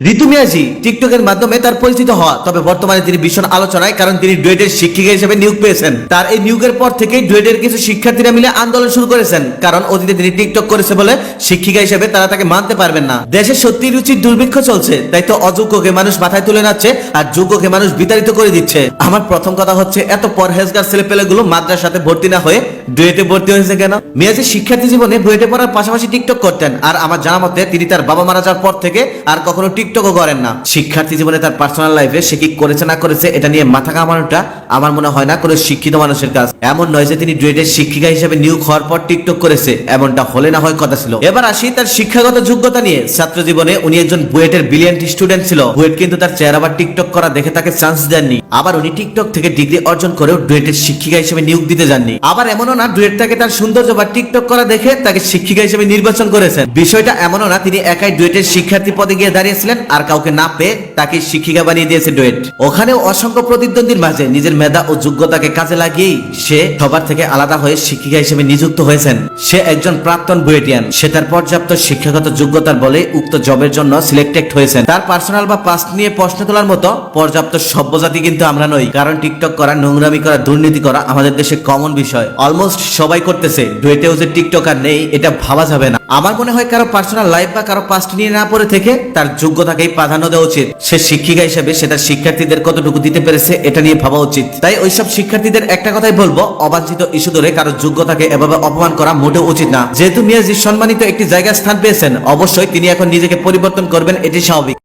ঋতু মিয়াজি টিকটকের মাধ্যমে তার পরিচিত হওয়া, তবে বর্তমানে তিনি ভীষণ আলোচনায়, কারণ তিনি ডুয়েটের শিক্ষিকা হিসেবে নিয়োগ পেয়েছেন। তার এই নিয়োগের পর থেকেই ডুয়েটের কিছু শিক্ষার্থীরা মিলে আন্দোলন শুরু করেছেন, কারণ অতীতে তিনি টিকটক করেছে বলে শিক্ষিকা হিসেবে তারা তাকে মানতে পারবেন না। দেশে সত্যি রুচির দুর্ভিক্ষ চলছে, তাই তো অযোগ্যকে মানুষ মাথায় তুলে নাচ্ছে আর যোগ্যকে মানুষ বিতাড়িত করে দিচ্ছে। আমার প্রথম কথা হচ্ছে, এত পরহেজগার ছেলে পেলেগুলো মাদ্রাসার সাথে ভর্তি না হয়ে ডুয়েটে ভর্তি হয়েছে কেন? মিয়াজি শিক্ষার্থী জীবনে বুয়েটে পড়ার পাশাপাশি টিকটক করতেন, আর আমার জানা মতে তিনি তার বাবা মারা যাওয়ার পর থেকে আর কখনো টিকটকও করেন না। শিক্ষার্থী জীবনে তার পার্সোনাল লাইফে সে কি করেছে না করেছে, এটা নিয়ে মাথা কামানোটা আমার মনে হয় না কোনো শিক্ষিত মানুষের কাজ। এমন নয় যে তিনি ডুয়েটের শিক্ষিকা হিসেবে নিয়োগ হওয়ার পর টিকটক করেছে, এমনটা হলে না হয় কথা ছিল। এবার আসি তার শিক্ষাগত যোগ্যতা নিয়ে। ছাত্র জীবনে উনি একজন বুয়েটের ব্রিলিয়ান্ট স্টুডেন্ট ছিল। বুয়েট কিন্তু তার চেহারা বা টিকটক করা দেখে তাকে চান্স দেননি। আবার উনি টিকটক থেকে ডিগ্রি অর্জন করেও ডুয়েটের শিক্ষিকা হিসেবে নিয়োগ দিতে যাননি। আবার এমনও না ডুয়েট তাকে তার সৌন্দর্য বা টিকটক করা দেখে তাকে শিক্ষিকা হিসেবে নির্বাচন করেছেন। বিষয়টা এমনও না, তিনি একাই ডুয়েটের শিক্ষার্থী পদে গিয়ে দাঁড়িয়েছিলেন আর কাউকে না পেয়ে তাকে শিক্ষিকা বানিয়ে দিয়েছে ডুয়েট ওখানেও অসংখ্য প্রতিদ্বন্দ্বীর মাঝে নিজের মেধা ও যোগ্যতাকে কাজে লাগিয়েই সে সবার থেকে আলাদা হয়ে শিক্ষিকা হিসেবে নিযুক্ত হয়েছেন। সে একজন প্রাক্তন বুয়েটিয়ান। সে তার পর্যাপ্ত শিক্ষাগত যোগ্যতার বলে উক্ত জবের জন্য সিলেক্টেড হয়েছেন। তার পার্সোনাল বা পাস্ট নিয়ে প্রশ্ন তোলার মতো পর্যাপ্ত সভ্যজাতি কিন্তু আমরা নই, কারণ টিকটক করা, নোংরামি করা, দুর্নীতি করা আমাদের দেশে কমন বিষয়। অলমোস্ট সবাই করতেছে ডুয়েটেও যে টিকটকার নেই, এটা ভাবা যাবে না। আমার মনে হয় কারও পার্সোনাল লাইফ বা কারও পাস্ট নিয়ে না পড়ে থেকে তার যোগ্যতাকেই প্রাধান্য দেওয়া উচিত। সে শিক্ষিকা হিসেবে সে তার শিক্ষার্থীদের কতটুকু দিতে পেরেছে, এটা নিয়ে ভাবা উচিত। তাই ওইসব শিক্ষার্থীদের একটা কথাই বলব, অবাঞ্ছিত ইস্যু ধরে কারও যোগ্যতাকে এভাবে অপমান করা মোটেও উচিত না। যেহেতু মিয়াজি সম্মানিত একটি জায়গায় স্থান পেয়েছেন, অবশ্যই তিনি এখন নিজেকে পরিবর্তন করবেন, এটি স্বাভাবিক।